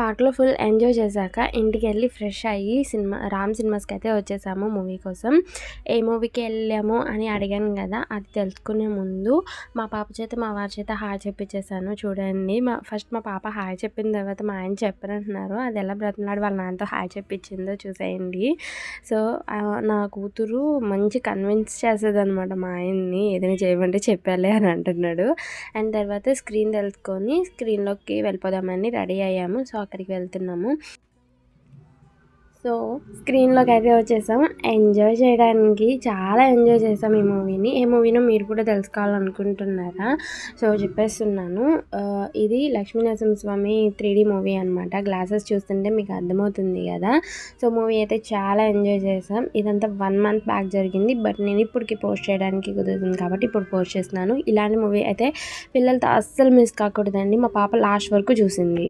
పార్క్లో full enjoy చేశాక ఇంటికి వెళ్ళి ఫ్రెష్ అయ్యి సినిమా రామ్ సినిమాస్కి అయితే వచ్చేసాము మూవీ కోసం. ఏ మూవీకి వెళ్ళాము అని అడిగాను కదా అది తెలుసుకునే ముందు మా పాప చేత మా వారి చేత హాయ్ చెప్పించేసాను చూడండి మా ఫస్ట్ మా పాప హాయ్ చెప్పిన తర్వాత మా ఆయన చెప్పనంటున్నారు అది ఎలా బ్రతిమలాడి వాళ్ళ నాన్నతో హాయ్ చెప్పించిందో చూసేయండి. సో నా కూతురు మంచి కన్విన్స్ చేసేది అనమాట మా ఆయన్ని ఏదైనా చేయమంటే చెప్పాలి అని అంటున్నాడు. అండ్ తర్వాత స్క్రీన్ తెలుసుకొని స్క్రీన్లోకి వెళ్ళిపోదామని రెడీ అయ్యాము. సో అక్కడికి వెళ్తున్నాము. సో స్క్రీన్లోకి అయితే వచ్చేసాం. ఎంజాయ్ చేయడానికి చాలా ఎంజాయ్ చేసాం ఈ మూవీని. ఏ మూవీనో మీరు కూడా తెలుసుకోవాలనుకుంటున్నారా? సో చెప్పేస్తున్నాను. ఇది Lakshmi Narasimha Swamy Swamy three D movie అనమాట గ్లాసెస్ చూస్తుంటే మీకు అర్థమవుతుంది కదా. సో మూవీ అయితే చాలా ఎంజాయ్ చేసాం. ఇదంతా వన్ మంత్ బ్యాక్ జరిగింది. బట్ నేను ఇప్పటికి పోస్ట్ చేయడానికి కుదురుతుంది కాబట్టి ఇప్పుడు పోస్ట్ చేస్తున్నాను. ఇలాంటి మూవీ అయితే పిల్లలతో అస్సలు మిస్ కాకూడదండి. మా పాప లాస్ట్ వరకు చూసింది.